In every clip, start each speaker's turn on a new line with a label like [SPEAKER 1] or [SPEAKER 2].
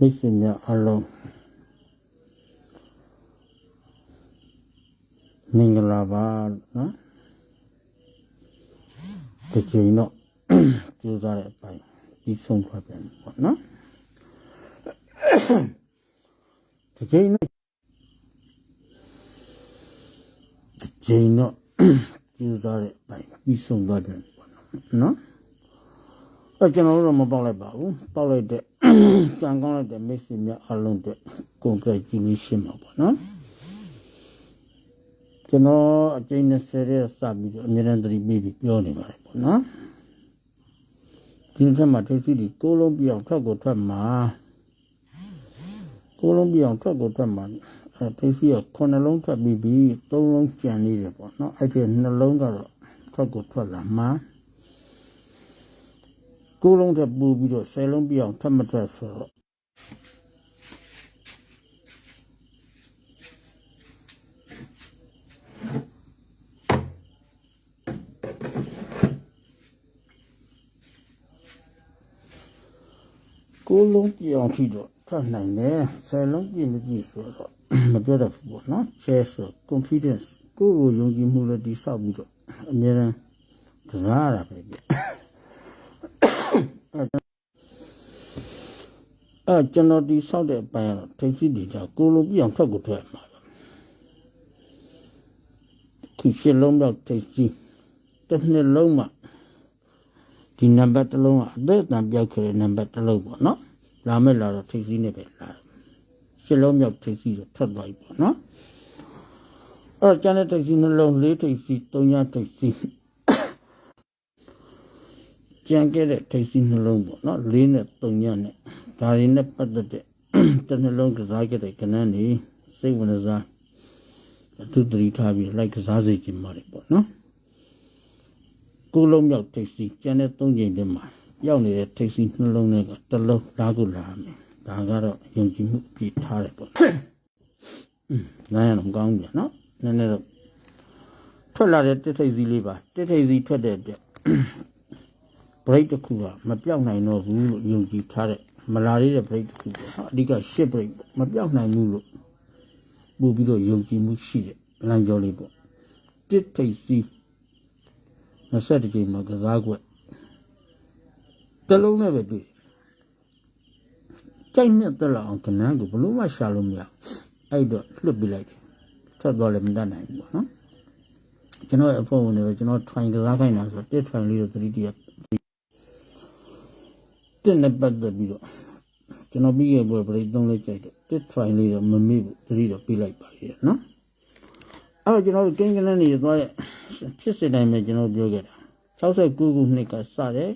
[SPEAKER 1] မိတ်ဆွေများအားလုံးမင်္ဂလာပါနော်ဒီချိန်တော့ကြိုးစားတဲ့အပိုင်းပြီးဆုံးသွားပြန်ပြီပေါ့နော်ဒီချိန်တော့ဒီချိန်တော့ကြိုးစားတဲ့အပိုင်းပြီးဆုံးသွားပြန်ပြီပေါ့နော်အဲကျွန်တော်တို့တော့မပေါက်လိုက်ပါဘူးပေါက်လိုက်တဲ့ ကြံကောင်းလိုက်တဲ့မိတ်ဆွေများအားလုံးအတွက် congratulation ပါပေါ့နော်ကျွန်တော်အကျဉ်း20ရဲ့စပြီးတော့အများနဲ့သတိပေးပြီးပြောနေပါတယ်ပေါ့နော်ဒီထက်မှထိစီဒီကိုလုံးပြောင်းထွက်ကိုထွက်မှာကိုလုံးပြောင်းထွက်ကိုထွက်မှာအဲထိစီကခုနှလုံးထွက်ပြီးပြီးသုံးလုံးကျန်နေတယ်ပေါ့နော်အဲ့ဒီနှလုံးကတော့ထွက်ကိုထွက်လာမှာ ကိုယ်လုံးထပ်ပူပြီးတော့ဆယ်လုံးပြအောင်ထပ်မထွက်ဆိုတော့ကိုယ်လုံးပြအောင်ထိတော့ထွက်နိုင်တယ်ဆယ်လုံးပြည့်မပြည့်ဆိုတော့မပြောတတ်ဘူးပေါ့နော် share ဆို confidence ကိုယ့်ကိုယုံကြည်မှုလည်းတိဆောက်ပြီးတော့အများရန်ကစားရတာပဲပြ အဲကျွန်တော်ဒီဆောက်တဲ့အပိုင်းကတော့ထိတ်စီဒီတာကိုလိုပြအောင်ထွက်ကိုထွက်မှာပါခုရှစ်လုံးမြောက်ထိတ်စီတစ်နှစ်လုံးမှဒီနံပါတ်တစ်လုံးကအသက်အတန်ပြောက်ခဲ့တဲ့နံပါတ်တစ်လုံးပေါ့နော်လာမဲ့လာတော့ထိတ်စီနဲ့ပဲလာတယ်ရှစ်လုံးမြောက်ထိတ်စီဆိုထွက်သွားပြီပေါ့နော်အဲကျန်တဲ့ထိတ်စီနှလုံးလေးထိတ်စီသုံးရထိတ်စီ ကြံခဲ့တဲ့ထိတ်စီနှလုံးပေါ့နော်လေးနဲ့သုံးညနဲ့ဒါတွေနဲ့ပတ်သက်တဲ့တစ်နှလုံးကစားခဲ့တဲ့ကဏ္ဍနေစိတ်ဝင်စားအထူးတတိထားပြီးလိုက်ကစားစေချင်ပါတယ်ပေါ့နော်ကိုယ်လုံးမြောက်ထိတ်စီကြံတဲ့သုံးချိန်တည်းမှာရောက်နေတဲ့ထိတ်စီနှလုံးတွေကတစ်လုံးလာကိုလာမယ်ဒါကတော့ယုံကြည်မှုအပြည့်ထားတယ်ပေါ့နားရအောင်ကောင်းကြနော်နည်းနည်းတော့ထွက်လာတဲ့တစ်ထိတ်စီလေးပါတစ်ထိတ်စီထွက်တဲ့အ တွက် break တစ်ခုကမပြောက်နိုင်တော့ဘူးလို့ယုံကြည်ထားတဲ့မလာရတဲ့ break တစ်ခုပေါ့ဟာအဓိက shit break ပေါ့မပြောက်နိုင်ဘူးလို့ပို့ပြီးတော့ယုံကြည်မှုရှိတဲ့လမ်းကြောလေးပေါ့တစ်ထိပ်စီ20ကြိမ်မှာကစားကွက်တစ်လုံးနဲ့ပဲတွေ့ကြိုက်နဲ့တက်လာအောင်ကနန်းကိုဘလို့မှရှာလို့မရအဲ့တော့လွတ်ပြလိုက်တယ်ထွက်သွားလည်းမတတ်နိုင်ဘူးပေါ့နော်ကျွန်တော်ရဲ့အဖို့ဝင်နေတော့ကျွန်တော် try ကစားခိုင်းတာဆိုတော့တစ် try လေးတော့သတိတရ တစ်နဲ့ပတ်သက်ပြီးတော့ကျွန်တော်ပြီးခဲ့ပွဲပရိသုံးလေးကြိုက်တယ်တစ် try လေးတော့မမေ့ဘူးသတိတော့ပေးလိုက်ပါလေနော်အဲ့တော့ကျွန်တော်တို့ကင်းကလန်းနေသွားတဲ့ဖြစ်စစ်တိုင်းပဲကျွန်တော်ပြောခဲ့တာ69ခုနှစ်ကစတယ်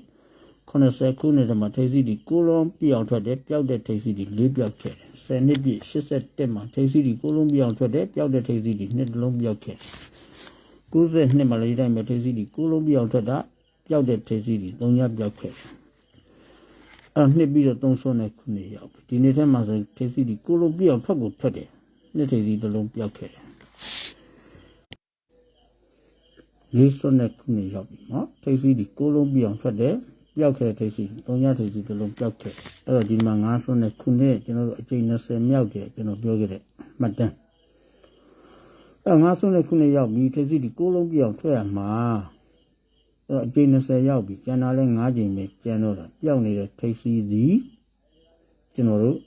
[SPEAKER 1] 80ခုနှစ်တည်းမှာထိပ်စီးဒီကိုလုံးပြောင်းထွက်တယ်ပျောက်တဲ့ထိပ်စီးဒီလေးပျောက်ခဲ့တယ်10နှစ်ပြည့်87မှာထိပ်စီးဒီကိုလုံးပြောင်းထွက်တယ်ပျောက်တဲ့ထိပ်စီးဒီနှစ်တလုံးပျောက်ခဲ့တယ်92မှာလည်းဒီတိုင်းပဲထိပ်စီးဒီကိုလုံးပြောင်းထွက်တာပျောက်တဲ့ထိပ်စီးဒီ3ညပျောက်ခဲ့တယ် အဲ့တော့နှစ်ပြီးတော့သုံးဆွနဲ့ခုနှစ်ရောက်ပြီဒီနေ့ထဲမှာဆိုရင်ထိပ်စီဒီကိုလိုပြောင်းထွက်ကိုထွက်တယ်နှစ်ထိပ်စီတစ်လုံးပြောက်ခဲ့တယ်လေးဆွနဲ့ခုနှစ်ရောက်ပြီနော်ထိပ်စီဒီကိုလုံးပြောင်းထွက်တယ်ပြောက်ခဲ့တဲ့ထိပ်စီသုံးရထိပ်စီတစ်လုံးပြောက်ခဲ့အဲ့တော့ဒီမှာငါးဆွနဲ့ခုနှစ်ကျွန်တော်တို့အကျိန်20မြောက်တယ်ကျွန်တော်ပြောခဲ့တဲ့မှတ်တမ်းအဲ့ငါးဆွနဲ့ခုနှစ်ရောက်ပြီထိပ်စီဒီကိုလုံးပြောင်းထွက်ရမှာ အဲ့တော့အကျိန်20ရောက်ပြီကျန်တာလဲ9ကျိန်ပဲကျန်တော့တာပျောက်နေတဲ့ထိပ်စီသည်ကျွန်တော်တို့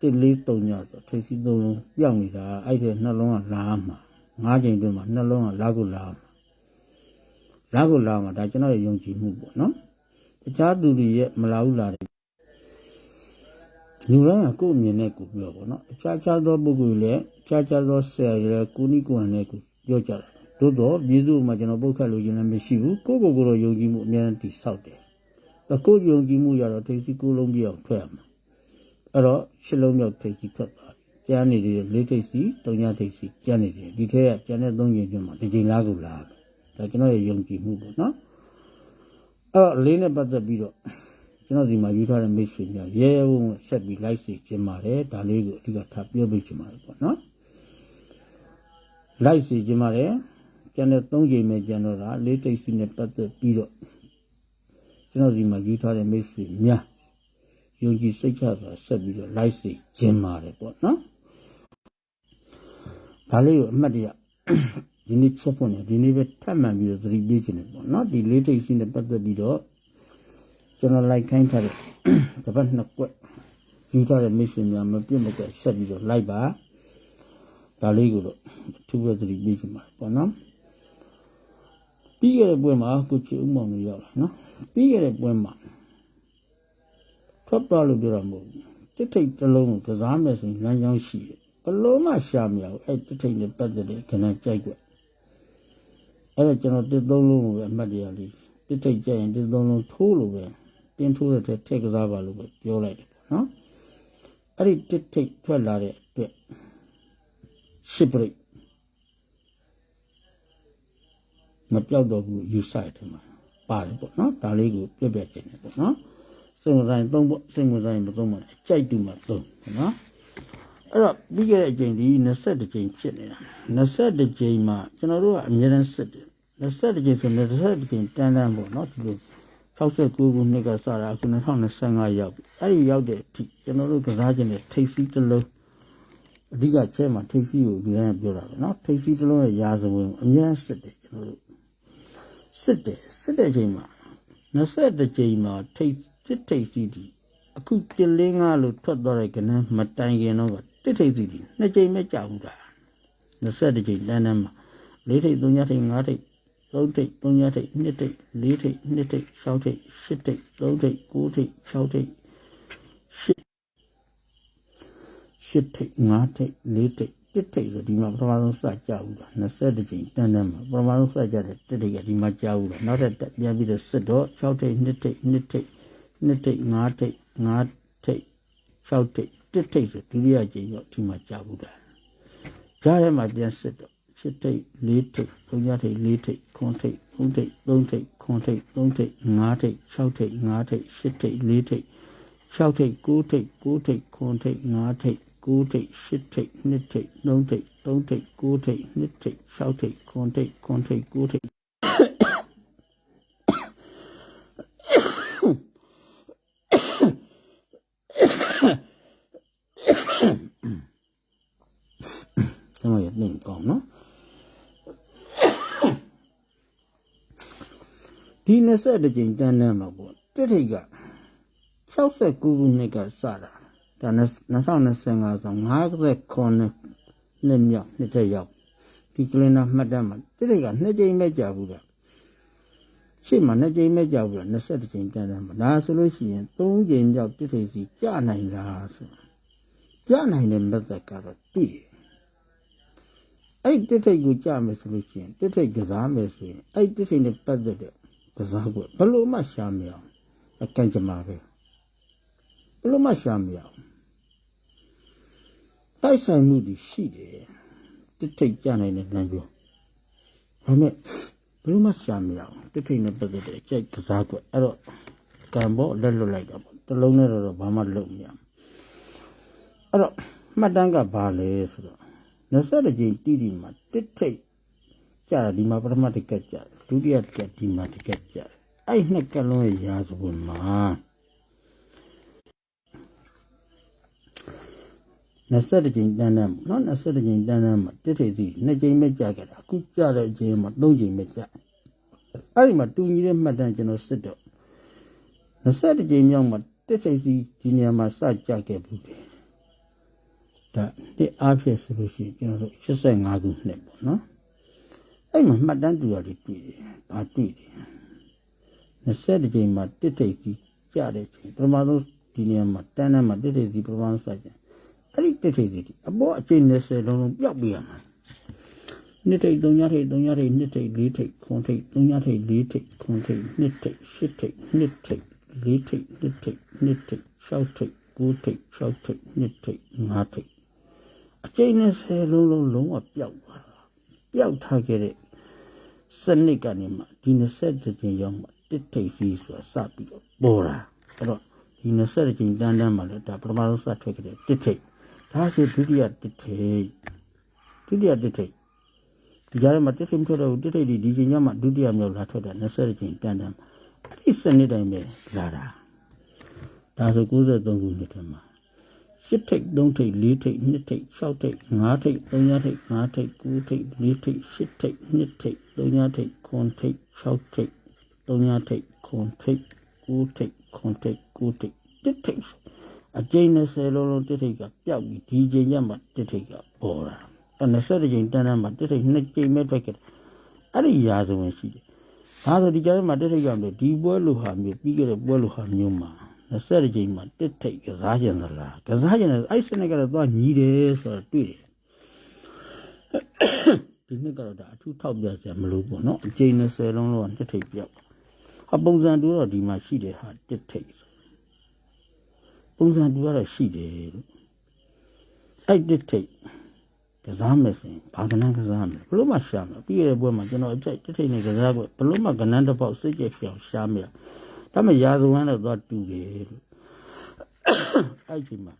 [SPEAKER 1] တစ်လေးတုံညဆိုထိပ်စီသုံးလုံးပျောက်နေတာအဲ့ဒီနှလုံးကလာမှာ9ကျိန်တွင်မှာနှလုံးကလာကိုလာမှာလာကိုလာမှာဒါကျွန်တော်ရဲ့ယုံကြည်မှုပေါ့နော်တခြားသူတွေရဲ့မလာဘူးလာတယ်လူတိုင်းကကိုယ့်အမြင်နဲ့ကိုယ်ပြောပေါ့နော်အခြားခြားသောပုဂ္ဂိုလ်လည်းခြားခြားသောဆရာတွေလည်းကိုနိကိုယ်နဲ့ကိုပြောကြတာ သို့တော့ပြည်သူ့မှာကျွန်တော်ပုတ်ခတ်လို့ခြင်းလည်းမရှိဘူးကိုယ့်ကိုယ်ကိုယ်တော့ယုံကြည်မှုအများကြီးတိဆောက်တယ်အကိုယ်ယုံကြည်မှုရတော့ထိတ်စီကိုယ်လုံးပြအောင်ထွက်ရမှာအဲ့တော့ရှစ်လုံးမြောက်ထိတ်စီထွက်သွားပြီကျန်နေတယ်လေးထိတ်စီတုံညာထိတ်စီကျန်နေတယ်ဒီထဲကကျန်တဲ့သုံးချိန်ပြမှာဒီချိန်လားကိုလားဒါကျွန်တော်ရဲ့ယုံကြည်မှုပေါ့နော်အဲ့တော့လေးနဲ့ပတ်သက်ပြီးတော့ကျွန်တော်ဒီမှာယူထားတဲ့မိတ်ဆွေများရဲရဲဝံ့ဝံ့ဆက်ပြီးလိုက်စီခြင်းပါတယ်ဒါလေးကိုအဓိကထားပြောပြချင်ပါတယ်ပေါ့နော်လိုက်စီခြင်းပါတယ် ကျန်တဲ့၃ချိန်ပဲကျန်တော့တာလေးတိတ်စီနဲ့ပတ်သက်ပြီးတော့ကျွန်တော်ဒီမှာယူထားတဲ့မိတ်ဆွေများရယုံကြည်စိတ်ချစွာဆက်ပြီးတော့လိုက်စေခြင်းပါတယ်ပေါ့နော်ဒါလေးကိုအမှတ်တရဒီနေ့ချက်ဖို့နေဒီနေ့ပဲထပ်မှန်ပြီးတော့သတိပေးခြင်းတယ်ပေါ့နော်ဒီလေးထိတ်စီနဲ့ပတ်သက်ပြီးတော့ကျွန်တော်လိုက်ခိုင်းထားတဲ့တပတ်နှစ်ကွက်ယူထားတဲ့မိတ်ဆွေများမပြတ်မကွက်ဆက်ပြီးတော့လိုက်ပါဒါလေးကိုတော့အထူးပဲသတိပေးခြင်းပါတယ်ပေါ့နော် ပြီးခဲ့တဲ့ပွဲမှာကိုချီဦးမောင်တို့ရောက်လာနော်ပြီးခဲ့တဲ့ပွဲမှာထွက်သွားလို့ပြောတာမဟုတ်ဘူးတစ်ထိတ်တစ်လုံးကိုကစားမယ်ဆိုရင်လမ်းကြောင်းရှိတယ်ဘလို့မှရှာမရဘူးအဲ့တစ်ထိတ်နဲ့ပတ်သက်တဲ့ခဏကြိုက်ကွက်အဲ့ဒါကျွန်တော်တစ်သုံးလုံးကိုပဲအမှတ်တရလေးတစ်ထိတ်ကြိုက်ရင်တစ်သုံးလုံးထိုးလို့ပဲတင်းထိုးတဲ့ထက်ထက်ကစားပါလို့ပဲပြောလိုက်တယ်ပေါ့နော်အဲ့ဒီတစ်ထိတ်ထွက်လာတဲ့အတွက်ရှစ်ပရိတ် မပြောက်တော့ဘူးယူဆရထင်ပါတယ်ပါတယ်ပေါ့နော်ဒါလေးကိုပြက်ပြက်ခြင်းတယ်ပေါ့နော်စိတ်ဝင်စားရင်သုံးပေါ့စိတ်ဝင်စားရင်မသုံးပါနဲ့အကြိုက်တူမှသုံးနော်အဲ့တော့ပြီးခဲ့တဲ့အချိန်ဒီ21ချိန်ဖြစ်နေတာ21ချိန်မှာကျွန်တော်တို့ကအများရန်စစ်တယ်21ချိန်ဆို21ချိန်တန်းတန်းပေါ့နော်ဒီလို69ခုနှစ်ကစတာအခု2025ရောက်ပြီအဲ့ဒီရောက်တဲ့အထိကျွန်တော်တို့ကစားခြင်းနဲ့ထိပ်စီးတစ်လုံးအဓိကချက်မှာထိပ်စီးကိုဒီကနေ့ပြောတာပဲနော်ထိပ်စီးတစ်လုံးရဲ့ရာဇဝင်အများစစ်တယ်ကျွန်တော်တို့ စစ်တယ်စစ်တဲ့ချိန်မှာ20ချိန်မှာထိတ်တစ်ထိတ်စီးဒီအခုပြလင်းကားလို့ထွက်သွားတဲ့ကနန်းမတိုင်ခင်တော့ကတစ်ထိတ်စီးဒီနှစ်ချိန်ပဲကြာဘူးလား20ချိန်တန်းတန်းမှာ၄ထိတ်၃ညထိတ်၅ထိတ်၃ထိတ်၃ညထိတ်၂ထိတ်၄ထိတ်၂ထိတ်၆ထိတ်၈ထိတ်၃ထိတ်၉ထိတ်၆ထိတ်၈ထိတ်၅ထိတ်၄ထိတ် တစ်ထိတ်ဆိုဒီမှာပထမဆုံးစကြဘူးလား20ချိန်တန်းတန်းမှာပထမဆုံးစကြတဲ့တစ်ထိတ်ကဒီမှာကြာဘူးလားနောက်ထပ်တက်ပြန်ပြီးတော့စစ်တော့6ထိတ်2ထိတ်2ထိတ်2ထိတ်5ထိတ်5ထိတ်6ထိတ်တစ်ထိတ်ဆိုဒုတိယချိန်တော့ဒီမှာကြာဘူးလားကြားထဲမှာပြန်စစ်တော့7ထိတ်4ထိတ်3ထိတ်4ထိတ်9ထိတ်3ထိတ်3ထိတ်9ထိတ်3ထိတ်5ထိတ်6ထိတ်5ထိတ်7ထိတ်4ထိတ်6ထိတ်9ထိတ်9ထိတ်9ထိတ်5ထိတ် 9ထိတ်10ထိတ်2ထိတ်3ထိတ်3ထိတ်9ထိတ်2ထိတ်6ထိတ်9ထိတ်9ထိတ်9ထိတ်ကျွန်တော်ရနေကောင်းနော်ဒီ20ကြိမ်တန်းတန်းမှာပေါ့တစ်ထိတ်က69ခုနှစ်ကစတာဒါ 2025ဆို59နှစ်မြောက်နှစ်ထက်ရောက်ဒီကလင်နာမှတ်တမ်းမှာတစ်ထိတ်က2ကြိမ်ပဲကြာဘူးလားရှေ့မှာ2ကြိမ်ပဲကြာဘူးလား20ကြိမ်တန်းတန်းမှာဒါဆိုလို့ရှိရင်3ကြိမ်မြောက်တစ်ထိတ်စီကြာနိုင်လားဆိုကြာနိုင်တဲ့မသက်ကတော့တွေ့တယ်အဲ့ဒီတစ်ထိတ်ကိုကြာမယ်ဆိုလို့ရှိရင်တစ်ထိတ်ကစားမယ်ဆိုရင်အဲ့ဒီတစ်ထိတ်နဲ့ပတ်သက်တဲ့ကစားကွက်ဘယ်လို့မှရှာမရအောင်အကန့်ကြမှာပဲဘယ်လို့မှရှာမရအောင် တိုက်ဆိုင်မှုတွေရှိတယ်တစ်ထိတ်ကြနိုင်တဲ့လမ်းပြောဒါပေမဲ့ဘယ်လို့မှရှာမရအောင်တစ်ထိတ်နဲ့ပတ်သက်တဲ့အကြိုက်ကစားကွက်အဲ့တော့ကံဘောလက်လွတ်လိုက်တာပေါ့တစ်လုံးနဲ့တော့ဘာမှလုပ်မရဘူးအဲ့တော့မှတ်တမ်းကဘာလဲဆိုတော့20ကြိမ်တိတိမှာတစ်ထိတ်ကြတာဒီမှာပထမတစ်ကက်ကြတယ်ဒုတိယတစ်ကက်ဒီမှာတစ်ကက်ကြတယ်အဲ့နှစ်ကက်လုံးရဲ့ရာဇဝင်မှာ 20ကြိမ်တန်းတန်းပေါ့နော်20ကြိမ်တန်းတန်းမှာတစ်ထိပ်စီ2ကြိမ်ပဲကြာခဲ့တာအခုကြာတဲ့အချိန်မှာ3ကြိမ်ပဲကြာအဲ့ဒီမှာတူညီတဲ့မှတ်တမ်းကျွန်တော်စစ်တော့20ကြိမ်မြောက်မှာတစ်ထိပ်စီဒီနေရာမှာစကြာခဲ့ဘူးတယ်ဒါဒီအားဖြင့်ဆိုလို့ရှိရင်ကျွန်တော်တို့85ခုနှစ်ပေါ့နော်အဲ့မှာမှတ်တမ်းတူတာတွေတွေ့တယ်ဘာတွေ့တယ်20ကြိမ်မှာတစ်ထိပ်စီကြတဲ့အချိန်ပထမဆုံးဒီနေရာမှာတန်းတန်းမှာတစ်ထိပ်စီပထမဆုံးစကြတယ် အဲ့ဒီတစ်ထိပ်စီအပေါ်အချိန်20လုံးလုံးပျောက်ပြရမှာ။နှစ်ထိပ်3ညထိပ်3ညထိပ်နှစ်ထိပ်4ထိပ်9ထိပ်3ညထိပ်4ထိပ်9ထိပ်နှစ်ထိပ်10ထိပ်နှစ်ထိပ်4ထိပ်နှစ်ထိပ်နှစ်ထိပ်6ထိပ်9ထိပ်6ထိပ်နှစ်ထိပ်5ထိပ်အချိန်20လုံးလုံးလုံးဝပျောက်သွားတာ။ပျောက်ထားခဲ့တဲ့စနစ်ကနေမှဒီ20ကြိမ်ရောက်မှတစ်ထိပ်စီးဆိုတာစပြီးတော့ပေါ်တာအဲ့တော့ဒီ20ကြိမ်တန်းတန်းမှလည်းဒါပထမဆုံးစထွက်ခဲ့တဲ့တစ်ထိပ် ဒါဆိုဒုတိယတစ်ထိပ်ဒုတိယတစ်ထိပ်ဒီကြားထဲမှာတစ်ထိပ်မထွက်တော့ဘူးတစ်ထိပ်ဒီဒီချိန်ကျမှဒုတိယမြောက်လာထွက်တာ20ကြိမ်တန်းတန်းအဲ့ဒီစနစ်တိုင်းပဲလာတာဒါဆို93ခုနှစ်ထဲမှာ7ထိပ်3ထိပ်4ထိပ်2ထိပ်6ထိပ်5ထိပ်3ထိပ်5ထိပ်9ထိပ်4ထိပ်7ထိပ်2ထိပ်3ထိပ်9ထိပ်6ထိပ်3ထိပ်9ထိပ်9ထိပ်9ထိပ်9ထိပ်1ထိပ် အကျဉ်း20လုံးလုံး1ထိပ်ကပျောက်ပြီးဒီချိန်ကျမှ1ထိပ်ကပေါ်လာအဲ20ချိန်တန်းတန်းမှာ1ထိပ်2ချိန်မဲ့ထွက်ခဲ့တယ်အဲ့ဒီရာဇဝင်ရှိတယ်ဒါဆိုဒီကြားထဲမှာ1ထိပ်ကမျိုးဒီပွဲလိုဟာမျိုးပြီးခဲ့တဲ့ပွဲလိုဟာမျိုးမှာ20ချိန်မှာ1ထိပ်ကစားကြသလားကစားကြတယ်အဲ့စနစ်ကတော့သွားညီးတယ်ဆိုတော့တွေ့တယ် ဒီနှစ်ကတော့ဒါအထူးထောက်ပြစရာမလိုဘူးเนาะအကျိန်20လုံးလုံးကတစ်ထိပ်ပြောက်အပုံစံတူတော့ဒီမှာရှိတယ်ဟာတစ်ထိပ် ပုံစံတူကတော့ရှိတယ်လို့အဲ့တစ်ထိပ်ကစားမယ်ဆိုရင်ဘာကနန်းကစားမယ်ဘလို့မှရှာမယ်ပြီးရတဲ့ဘွဲမှာကျွန်တော်အကြိုက်တစ်ထိပ်နဲ့ကစားပွဲဘလို့မှကနန်းတစ်ပေါက်စိတ်ကြက်ပြောင်ရှာမယ်ဒါမှရာဇဝင်တော့သွားတူတယ်လို့အဲ့ဒီမှာ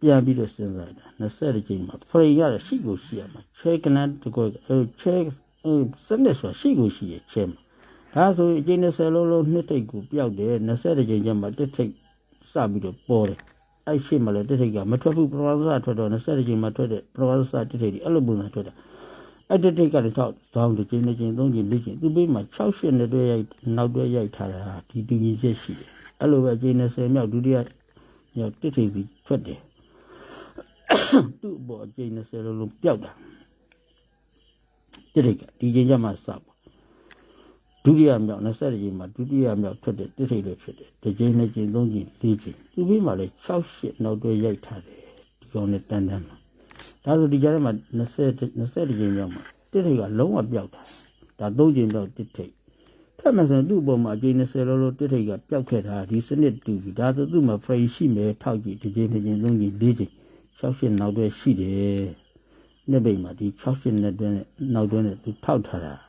[SPEAKER 1] ပြန်ပြီးတော့စဉ်းစားတာ20ကြိမ်မှာဖရိရတဲ့ရှိကိုရှိရမှာချဲကနန်းတကောအဲချဲအဲစနစ်ဆိုရှိကိုရှိရချဲမှာဒါဆိုအကျဉ်း20လုံးလုံးနှစ်ထိပ်ကိုပျောက်တယ်20ကြိမ်ကျမှတစ်ထိပ် စပြီးတော့ပေါ်တယ်အဲ့ရှိမှလည်းတစ်ထိပ်ကမထွက်ဘူးပရဝဇထွက်တော့20ကြိမ်မှာထွက်တဲ့ပရဝဇတစ်ထိပ်ဒီအဲ့လိုပုံစံထွက်တာအဲ့တစ်ထိပ်ကလည်းတော့တောင်းတစ်ကြိမ်တစ်ကြိမ်သုံးကြိမ်လေးကြိမ်သူပေးမှာ6ရှစ်နဲ့တွဲရိုက်နောက်တွဲရိုက်ထားတာဒီတူကြီးချက်ရှိတယ်အဲ့လိုပဲအကျဉ်း20မြောက်ဒုတိယမြောက်တစ်ထိပ်စီထွက်တယ်သူ့အပေါ်အကျိန်20လုံးလုံးပျောက်တာတိရိတ်ကဒီချိန်ကျမှစပါ ဒုတိယမြောက်20ချိန်မှာဒုတိယမြောက်ထွက်တဲ့တိရိတ်လို့ဖြစ်တယ်တစ်ချိန်နှစ်ချိန်သုံးချိန်လေးချိန်သူပြီးမှလည်း6ရှစ်နောက်တွဲရိုက်ထားတယ်ဒီကောင်နဲ့တန်းတန်းမှာဒါဆိုဒီကြားထဲမှာ20 20ချိန်မြောက်မှာတိရိတ်ကလုံးဝပျောက်တာဒါသုံးချိန်မြောက်တိရိတ်ထပ်မစံသူ့အပေါ်မှာအကျိန်20လုံးလုံးတိရိတ်ကပျောက်ခဲ့တာဒီစနစ်တူပြီဒါဆိုသူ့မှာ frame ရှိမယ်ထောက်ကြည့်တစ်ချိန်နှစ်ချိန်သုံးချိန်လေးချိန်68နောက်တွဲရှိတယ်။နှစ်ပိတ်မှာဒီ68နဲ့တွဲနဲ့နောက်တွဲနဲ့သူထောက်ထားတာ။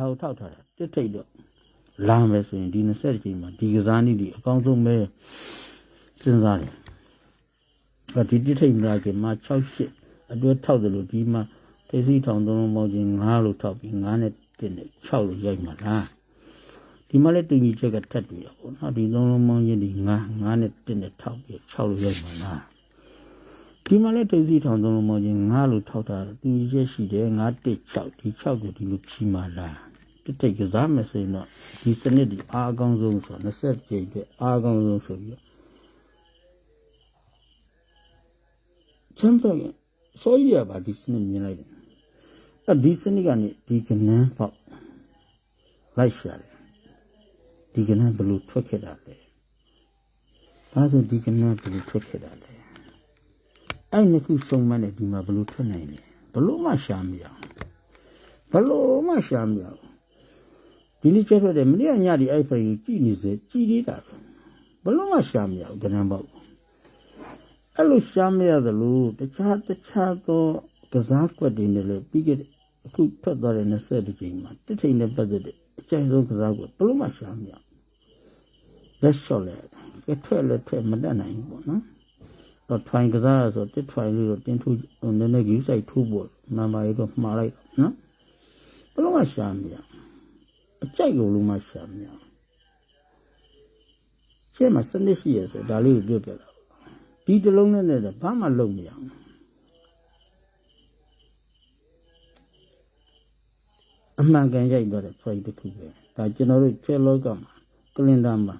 [SPEAKER 1] ဒါကိုထောက်ထားတာတစ်ထိတ်တော့လာမယ်ဆိုရင်ဒီ20ချိန်မှာဒီကစားနည်းဒီအကောင်းဆုံးပဲစဉ်းစားတယ်။အဲဒီတစ်ထိတ်မလာခင်မှာ68အတွဲထောက်တယ်လို့ဒီမှာသိသိထောင်သုံးလုံးပေါင်းချင်း9လို့ထောက်ပြီး9နဲ့1နဲ့6လို့ရိုက်မှာလား။ဒီမှာလည်းတူညီချက်ကထပ်တွေ့ရပေါ့နော်ဒီသုံးလုံးမောင်းချင်းဒီ9 9နဲ့1နဲ့ထောက်ပြီး6လို့ရိုက်မှာလားဒီမှာလည်းတိတ်စီထောင်သုံးလုံးမောင်းချင်း9လို့ထောက်တာတူညီချက်ရှိတယ်9 1 6ဒီ6ကိုဒီလိုချီမှာလား တိတ်တိတ်ကစားမယ်ဆိုရင်တော့ဒီစနစ်ဒီအားအကောင်းဆုံးဆို20ကြိမ်အတွက်အားအကောင်းဆုံးဆိုပြီးတော့ချမ်းပြောရင်ဆိုရပါဒီစနစ်မြင်လိုက်တယ်အဲဒီစနစ်ကနေဒီကနန်းပေါက်လိုက်ရှာတယ်ဒီကနေ့ဘလို့ထွက်ခဲ့တာလဲဒါဆိုဒီကနေ့ဘလို့ထွက်ခဲ့တာလဲအဲ့နှစ်ခုစုံမနဲ့ဒီမှာဘလို့ထွက်နိုင်လဲဘလို့မှရှာမရအောင်ဘလို့မှရှာမရအောင် ဒီနေ့ချက်ထွက်တယ်မနေ့ကညဒီအဲ့ဖိုင်ကိုကြည်နေစေကြည်သေးတာဘလို့မှရှာမရအောင်ကနန်းပေါ့အဲ့လိုရှာမရသလိုတခြားတခြားသောကစားကွက်တွေနဲ့လည်းပြီးခဲ့တဲ့အခုထွက်သွားတဲ့20ကြိမ်မှာတစ်ထိန်နဲ့ပတ်သက်တဲ့အကျဉ်းဆုံးကစားကွက်ဘလို့မှရှာမရအောင်လက်လျှော့လဲကဲထွက်လဲထွက်မတတ်နိုင်ဘူးပေါ့နော်တော့ထွိုင်ကစားရဆိုတစ်ထွိုင်လေးတော့တင်းထူဟိုနည်းနည်းကြီးစိုက်ထိုးဖို့နံပါတ်ရတော့မှားလိုက်နော်ဘယ်လိုမှရှာမရ အကြိုက်လို့လို့မှရှာမရကျဲမှာစနစ်ရှိရဆိုဒါလေးကိုပြောပြတာဒီတလုံးနဲ့လည်းဘာမှလုပ်မရဘူးအမှန်ကန်ရိုက်တော့တဲ့ frame တစ်ခုပဲဒါကျွန်တော်တို့ချဲလောကမှာကလင်ဒါမှာ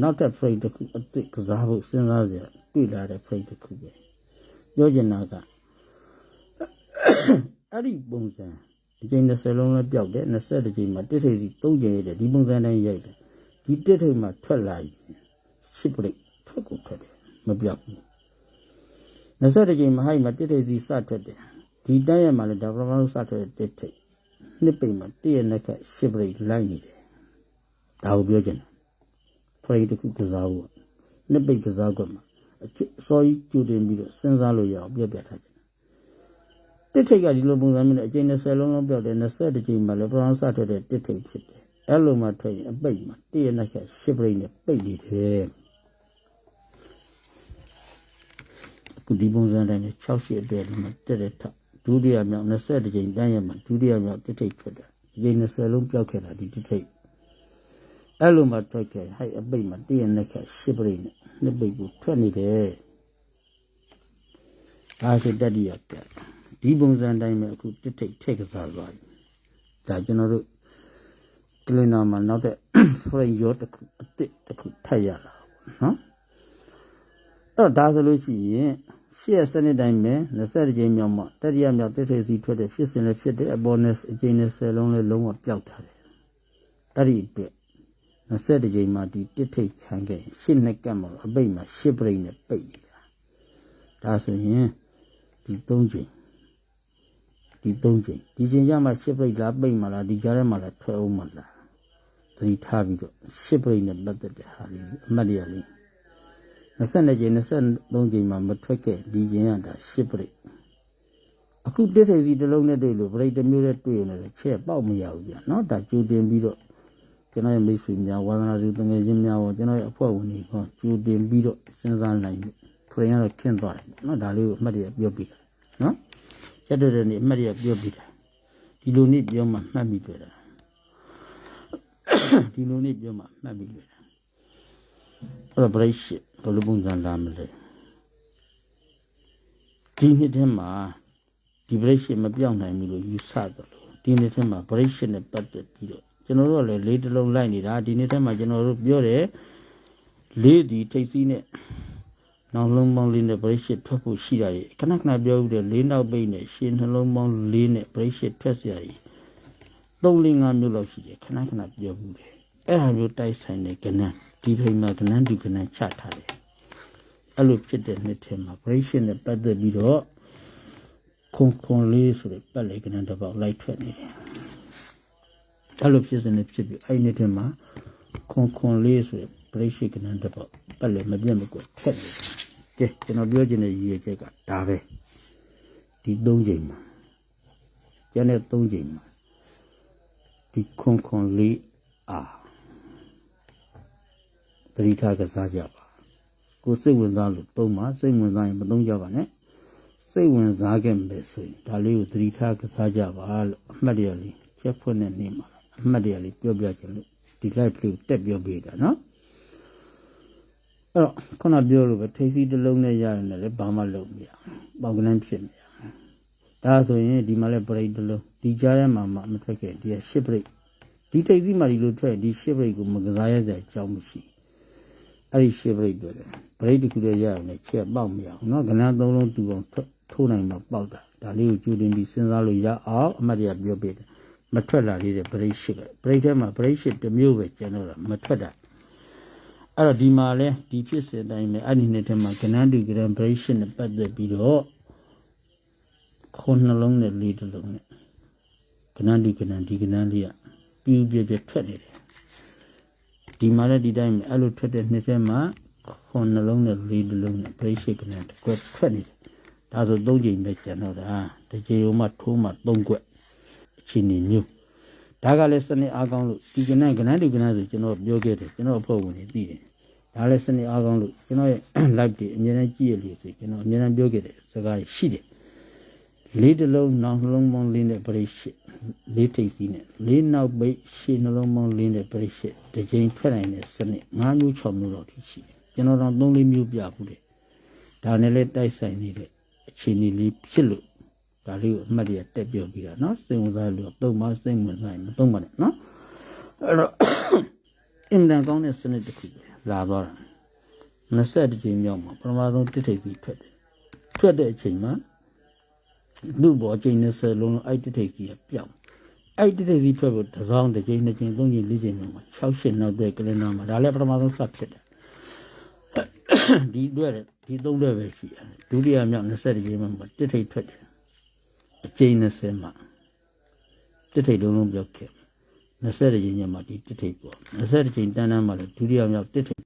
[SPEAKER 1] နောက်တဲ့ frame တစ်ခုအစ်စ်ကစားဖို့စဉ်းစားကြတွေ့လာတဲ့ frame တစ်ခုပဲပြောချင်တာကအဲ့ဒီပုံစံ ဒီချိန်20လုံးလည်းပျောက်တယ်20ချိန်မှာတစ်ထိပ်စီ3ချိန်ရတယ်ဒီပုံစံတိုင်းရိုက်တယ်ဒီတစ်ထိပ်မှာထွက်လာရင်ရှစ်ပရိတ်ထွက်ကိုထွက်တယ်မပျောက်ဘူး20ချိန်မှာဟိုက်မှာတစ်ထိပ်စီစထွက်တယ်ဒီတန်းရမှာလည်းဒါပရမလို့စထွက်တဲ့တစ်ထိပ်နှစ်ပိတ်မှာတည့်ရနဲ့ကရှစ်ပရိတ်လိုက်နေတယ်ဒါကိုပြောချင်တယ်ဖရိတ်တစ်ခုကစားဖို့နှစ်ပိတ်ကစားကွက်မှာအချစ်စောကြီးကျူတင်ပြီးတော့စဉ်းစားလို့ရအောင်ပြပြထားတယ် တစ်ထိတ်ကဒီလိုပုံစံမျိုးနဲ့အကျဉ်း20လုံးလုံးပြောက်တယ်20ကြိမ်မှလည်းပရန်စထွက်တဲ့တစ်ထိတ်ဖြစ်တယ်အဲ့လိုမှထွက်ရင်အပိတ်မှာတည့်ရနဲ့ကရှစ်ပရိတ်နဲ့ပိတ်နေတယ်အခုဒီပုံစံတိုင်း6ရှစ်အတွက်ဒီမှာတက်တဲ့ထပ်ဒုတိယမြောက်20ကြိမ်တန်းရမှာဒုတိယမြောက်တစ်ထိတ်ဖြစ်တယ်ဒီကြိမ်20လုံးပြောက်ခဲ့တာဒီတစ်ထိတ်အဲ့လိုမှထွက်ခဲ့ဟဲ့အပိတ်မှာတည့်ရနဲ့ခက်ရှစ်ပရိနဲ့နှစ်ပိတ်ကိုထွက်နေတယ်ဒါဆိုတတိယကဲ ဒီပုံစံတိုင်းပဲအခုတစ်ထိတ်ထိတ်ကစားသွားပြီဒါကျွန်တော်တို့ကလင်နာမှာနောက်တဲ့ frame ရောတစ်ခုအစ်စ်တစ်ခုထပ်ရတာပေါ့နော်အဲ့တော့ဒါဆိုလို့ရှိရင်ရှေ့စနစ်တိုင်းပဲ20ကြိမ်မြောက်မှတတိယမြောက်တစ်ထိတ်စီထွက်တဲ့ဖြစ်စဉ်လည်းဖြစ်တဲ့အပေါ်နဲ့အကျိန်နဲ့10လုံးလည်းလုံးဝပျောက်ထားတယ်အဲ့ဒီအတွက်20ကြိမ်မှဒီတစ်ထိတ်ခံခဲ့ရင်ရှစ်နှစ်ကတ်မှာအပိတ်မှာရှစ်ပရိနဲ့ပိတ်နေတာဒါဆိုရင်ဒီ3ကြိမ် ဒီ3ကြိမ်ဒီကြိမ်ရမှရှစ်ပရိလားပိတ်မှာလားဒီကြားထဲမှာလားထွက်အောင်မှာလားသတိထားပြီးတော့ရှစ်ပရိနဲ့ပတ်သက်တဲ့ဟာလေးအမှတ်ရလေး22ကြိမ်23ကြိမ်မှာမထွက်ခဲ့ဒီကြိမ်ကဒါရှစ်ပရိအခုတစ်ထိပ်စီတစ်လုံးနဲ့တွေ့လို့ပရိတစ်မျိုးနဲ့တွေ့ရင်လည်းချက်ပေါက်မရဘူးဗျာเนาะဒါကြိုတင်ပြီးတော့ကျွန်တော်ရဲ့မိတ်ဆွေများဝါသနာစုတငယ်ချင်းများရောကျွန်တော်ရဲ့အဖွဲ့ဝင်တွေဟောကြိုတင်ပြီးတော့စဉ်းစားနိုင်ပြီဖရင်ကတော့ခင်းသွားတယ်เนาะဒါလေးကိုအမှတ်ရပြောပြတာเนาะ ချက်တဲ့နေ့အမှတ်ရပြောပြတာဒီလိုနေ့ပြောမှမှတ်မိတွေ့တာဒီလိုနေ့ပြောမှမှတ်မိတွေ့တာအဲ့တော့ break shit ဘယ်လိုပုံစံလာမလဲဒီနှစ်ထဲမှာဒီ break shit မပြောင်းနိုင်ဘူးလို့ယူဆတယ်လို့ဒီနှစ်ထဲမှာ break shit နဲ့ပတ်သက်ပြီးတော့ကျွန်တော်တို့ကလည်းလေးတစ်လုံးလိုက်နေတာဒီနှစ်ထဲမှာကျွန်တော်တို့ပြောတယ်လေးဒီထိတ်စီးနဲ့ နောက်လုံးပေါင်းလေးနဲ့ပရိရှိထွက်ဖို့ရှိတာကြီးခဏခဏပြောဦးတယ်လေးနောက်ပိတ်နဲ့ရှင်းနှလုံးပေါင်းလေးနဲ့ပရိရှိထွက်စရာကြီးသုံးလေးငါးမျိုးလောက်ရှိတယ်ခဏခဏပြောဦးတယ်အဲ့ဒါမျိုးတိုက်ဆိုင်တဲ့ကဏ္ဍဒီဖိမှာကဏ္ဍဒီကဏ္ဍချထားတယ်အဲ့လိုဖြစ်တဲ့နှစ်ထဲမှာပရိရှိနဲ့ပတ်သက်ပြီးတော့ခုံခုံလေးဆိုတဲ့ပတ်လေကဏ္ဍတစ်ပေါက်လိုက်ထွက်နေတယ်အဲ့လိုဖြစ်စနေဖြစ်ပြီးအဲ့ဒီထဲမှာခွန်ခွန်လေးဆိုတဲ့ပြိရှိကနန်တပတ်ပတ်လည်းမပြတ်မကွက်ထွက်နေတယ် ကဲကျွန်တော်ပြောချင်တဲ့ရည်ရွယ်ချက်ကဒါပဲဒီ၃ချိန်မှာကျန်တဲ့၃ချိန်မှာဒီခွန်ခွန်လေးအာတတိထားကစားကြပါကိုစိတ်ဝင်စားလို့သုံးပါစိတ်ဝင်စားရင်မသုံးကြပါနဲ့စိတ်ဝင်စားခဲ့မယ်ဆိုရင်ဒါလေးကိုသတိထားကစားကြပါလို့အမှတ်ရလေးချက်ဖွင့်တဲ့နေ့မှာအမှတ်ရလေးပြောပြချင်လို့ဒီ live လေးကိုတက်ပြောပေးတာနော် အဲ့တော့ခုနပြောလို့ပဲထိပ်စီးတစ်လုံးနဲ့ရရင်လည်းဘာမှလုပ်မရပေါက်ကနန်းဖြစ်မရဒါဆိုရင်ဒီမှာလည်း break တစ်လုံးဒီကြားထဲမှာမှမထွက်ခဲ့ဒီက10 break ဒီထိပ်စီးမှာဒီလိုထွက်ဒီ10 break ကိုမကစားရစရာအကြောင်းမရှိအဲ့ဒီ10 break တွေ break တစ်ခုတည်းရရင်လည်းချက်ပေါက်မရအောင်နော်ကနန်းသုံးလုံးတူအောင်ထိုးနိုင်မှပေါက်တာဒါလေးကိုကျူတင်ပြီးစဉ်းစားလို့ရအောင်အမှတ်ရပြောပေးတယ်မထွက်လာသေးတဲ့ break ရှစ်ပဲ break ထဲမှာ break ရှစ်တစ်မျိုးပဲကျန်တော့တာမထွက်တာ အဲ့တော့ဒီမှာလဲဒီဖြစ်စဉ်တိုင်းပဲအဲ့ဒီနှစ်ထဲမှာကဏ္ဍတူကဏ္ဍ break ရှစ်နဲ့ပတ်သက်ပြီးတော့ခုနှလုံးနဲ့လေးတစ်လုံးနဲ့ကဏ္ဍတူကဏ္ဍဒီကဏ္ဍလေးကပြူပြပြထွက်နေတယ်ဒီမှာလည်းဒီတိုင်းပဲအဲ့လိုထွက်တဲ့နှစ်ထဲမှာခုနှလုံးနဲ့လေးတစ်လုံးနဲ့ break ရှစ်ကဏ္ဍတစ်ကွက်ထွက်နေတယ်ဒါဆို၃ချိန်ပဲကျန်တော့တာတစ်ချိန်မှထိုးမှ၃ကွက်အချိန်နေမျိုးဒါကလည်းစနစ်အားကောင်းလို့ဒီကနန်းကနန်းဒီကနန်းဆိုကျွန်တော်ပြောခဲ့တယ်ကျွန်တော်အဖွဲ့ဝင်တွေသိတယ် ဒါလည်းစနစ်အားကောင်းလို့ကျွန်တော်ရဲ့ live တွေအများနဲ့ကြည့်ရလို့ဆိုကျွန်တော်အများနဲ့ပြောခဲ့တယ်စကားရှိတယ်လေးတစ်လုံးနောက်နှလုံးပေါင်းလေးနဲ့ပရိရှိလေးထိပ်ပြီးနဲ့လေးနောက်ပိတ်ရှည်နှလုံးပေါင်းလေးနဲ့ပရိရှိတစ်ချိန်ထွက်နိုင်တဲ့စနစ်၅မျိုး၆မျိုးတော့ရှိတယ်ကျွန်တော်တော့၃၄မျိုးပြဘူးတယ်ဒါနဲ့လည်းတိုက်ဆိုင်နေတဲ့အခြေအနေလေးဖြစ်လို့ဒါလေးကိုအမှတ်ရတက်ပြောပြီးတာเนาะစိတ်ဝင်စားလို့သုံးမစိတ်ဝင်စားရင်မသုံးပါနဲ့เนาะအဲ့တော့အင်တန်ကောင်းတဲ့စနစ်တစ်ခုပဲ လာသွားတာ20ကြိမ်မြောက်မှာပထမဆုံးတစ်ထိပ်ပြီးထွက်တယ်ထွက်တဲ့အချိန်မှာလူ့ဘောအချိန်20လုံးလုံးအဲ့တစ်ထိပ်ကြီးကပြောင်းအဲ့တစ်ထိပ်ကြီးထွက်ဖို့တစ်စောင်းတစ်ချိန်နှစ်ချိန်သုံးချိန်လေးချိန်မြောက်မှာ6 8နောက်ကလေးကလင်းနာမှာဒါလည်းပထမဆုံးစဖြစ်တယ်ဒီအတွက်ဒီသုံးတဲ့ပဲရှိတယ်ဒုတိယမြောက်20ကြိမ်မှာတစ်ထိပ်ထွက်တယ်အကျိန်20မှာတစ်ထိပ်လုံးလုံးပြောက်ခဲ့ 20ကြိမ်ညမှာဒီတစ်ထိပ်ပေါ့20ကြိမ်တန်းတန်းမှာလည်းဒုတိယမြောက်တစ်ထိပ်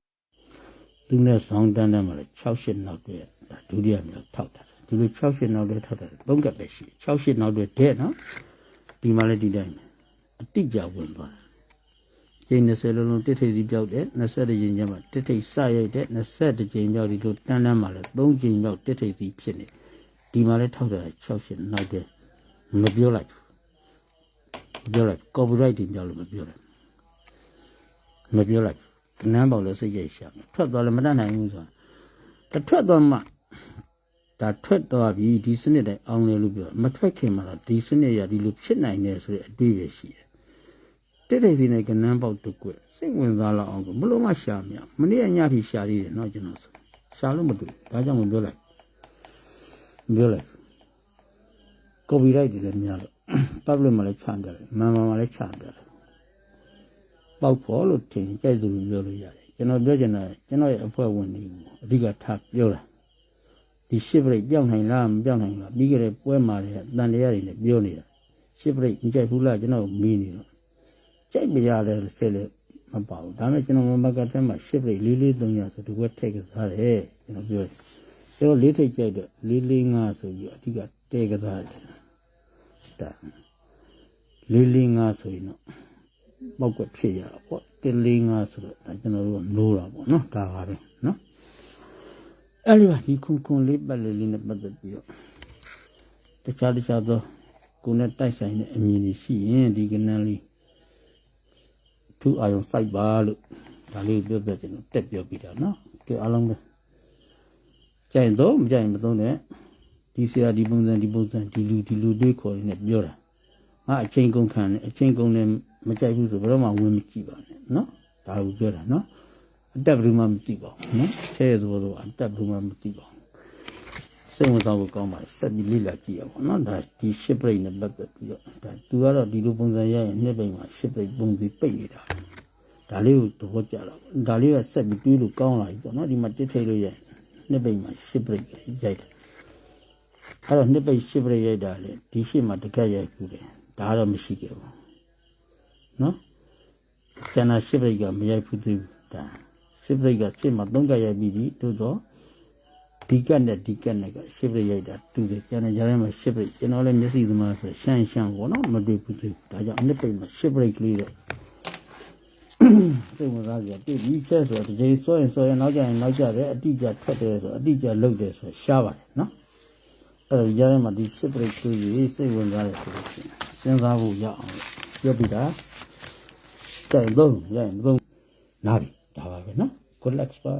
[SPEAKER 1] သူနဲ့ဆောင်တန်းတန်းမှာလည်း68နောက်တည်းဒုတိယမြောက်ထောက်တာဒီလို68နောက်တည်းထောက်တာသုံးကပ်ပဲရှိ68နောက်တည်းတဲ့နော်ဒီမှာလည်းဒီတိုင်းအတိအကျဝင်သွားတယ်ကျိန်20လုံးလုံးတစ်ထိပ်စီပြောက်တယ်20ကြိမ်ညမှာတစ်ထိပ်စရိုက်တဲ့20ကြိမ်မြောက်ဒီလိုတန်းတန်းမှာလည်း3ကြိမ်မြောက်တစ်ထိပ်စီဖြစ်နေတယ်ဒီမှာလည်းထောက်တာ68နောက်တဲ့မပြောလိုက်ဘူး ပြောလိုက် copyright တင်ကြလို့မပြောလိုက် မပြောလိုက်ကနန်းပေါက်လည်းစိတ်ကြိတ်ရှာမယ်ထွက်သွားလည်းမတတ်နိုင်ဘူးဆိုတာတထွက်သွားမှဒါထွက်သွားပြီဒီစနစ်တိုင်းအောင်တယ်လို့ပြောမထွက်ခင်မှာတော့ဒီစနစ်ရဒီလိုဖြစ်နိုင်တယ်ဆိုတဲ့အတွေ့အကြုံရှိတယ်တိတ်တိတ်စီနဲ့ကနန်းပေါက်တစ်ကွက်စိတ်ဝင်စားလောက်အောင်ကိုမလို့မရှာမြမနေ့ကညထိရှာသေးတယ်เนาะကျွန်တော်ဆိုရှာလို့မတွေ့ဒါကြောင့်မပြောလိုက်ပြောလိုက်ကော်ပီရိုက်တယ်လည်းများလို့ public မှာလည်းချပြတယ်မှန်မှန်မှာလည်းချပြတယ်ပေါက်ဖို့လို့ထင်ကြိုက်သူပြောလို့ရတယ်ကျွန်တော်ပြောချင်တာကျွန်တော်ရဲ့အဖွဲ့ဝင်တွေကိုအဓိကထားပြောတာဒီရှစ်ပရိတ်ပြောင်းနိုင်လားမပြောင်းနိုင်လားပြီးကြတဲ့ပွဲမှာလည်းတန်တရားတွေနဲ့ပြောနေတာရှစ်ပရိတ်မကြိုက်ဘူးလားကျွန်တော်မီးနေတော့ကြိုက်မရတယ်ဆက်လက်မပါဘူးဒါမဲ့ကျွန်တော်မမကတဲမှာရှစ်ပရိတ်လေးလေးသုံးရဆိုဒီဘက်ထည့်ကစားတယ်ကျွန်တော်ပြောတယ်ကျွန်တော်လေးထိတ်ကြိုက်တော့လေးလေးငါဆိုပြီးအဓိကတဲကစားတယ် ဒါလေးလေးငါဆိုရင်တော့ပောက်ကွက်ဖြစ်ရတာပေါ့တစ်လေးငါဆိုတော့ဒါကျွန်တော်တို့ကနိုးတာပေါ့နော်ဒါပါပဲနော်အဲ့ဒီပါဒီခုန်ခုန်လေးပတ်လေးလေးနဲ့ပတ်သက်ပြီးတော့တခြားတခြားသောကိုယ်နဲ့တိုက်ဆိုင်တဲ့အမြင်တွေရှိရင်ဒီကနန်းလေးသူ့အာယုံစိုက်ပါလို့ဒါလေးကိုပြောပြကျွန်တော်တက်ပြောပြတာနော်ကဲအားလုံးပဲကြိုင်တော့မကြိုင်မသုံးနဲ့ ဒီဆရာဒီပုံစံဒီပုံစံဒီလူဒီလူတွေးခေါ်နေပြောတာငါအချိန်ကုန်ခံတယ်အချိန်ကုန်တယ်မကြိုက်ဘူးဆိုဘယ်တော့မှဝင်မကြည့်ပါနဲ့နော်ဒါကိုပြောတာနော်အတက်ဘယ်သူမှမသိပါဘူးနော်ဆဲရသဘောတော့အတက်ဘယ်သူမှမသိပါဘူးစိတ်ဝင်စားဖို့ကောင်းပါဆက်ပြီးလေ့လာကြည့်ရပါနော်ဒါဒီရှစ်ပရိတ်နဲ့ပတ်သက်ပြီးတော့ဒါသူကတော့ဒီလိုပုံစံရရင်နှစ်ပိတ်မှာရှစ်ပရိတ်ပုံစံပိတ်နေတာဒါလေးကိုသဘောကျတာပေါ့ဒါလေးကဆက်ပြီးတွေးလို့ကောင်းလာပြီပေါ့နော်ဒီမှာတစ်ထိတ်လို့ရရင်နှစ်ပိတ်မှာရှစ်ပရိတ်ရိုက်တယ် အဲ့တော့နှစ်ပိတ်ရှစ်ပရိတ်ရိုက်တာလေဒီရှစ်မှာတကက်ရိုက်ဘူးတယ်ဒါကတော့မရှိခဲ့ဘူးနော်ကျန်တာရှစ်ပရိတ်ကမရိုက်ဘူးသေးဘူးဒါရှစ်ပရိတ်ကရှစ်မှာသုံးကက်ရိုက်ပြီးပြီတို့တော့ဒီကက်နဲ့ဒီကက်နဲ့ကရှစ်ပရိတ်ရိုက်တာတူတယ်ကျန်တဲ့ကြားထဲမှာရှစ်ပရိတ်ကျွန်တော်လည်းမျက်စိသမားဆိုရှမ်းရှမ်းပေါ့နော်မတွေ့ဘူးသေးဘူးဒါကြောင့်နှစ်ပိတ်မှာရှစ်ပရိတ်ကလေးတော့စိတ်ဝင်စားကြတယ်ဒီချက်ဆိုတော့ဒီချိန်စောရင်စောရင်နောက်ကျရင်နောက်ကျတယ်အတိအကျထွက်တယ်ဆိုအတိအကျလုတ်တယ်ဆိုရှားပါတယ်နော် အဲ့တော့ဒီကြားထဲမှာဒီစစ်ပရိတ်သွေးကြီးစိတ်ဝင်စားတယ်ဆိုလို့ရှိရင်စဉ်းစားဖို့ရအောင်ပြောပြတာကြိုင်တော့ရရင်မသုံးနားပြီဒါပါပဲနော် good luck ပါ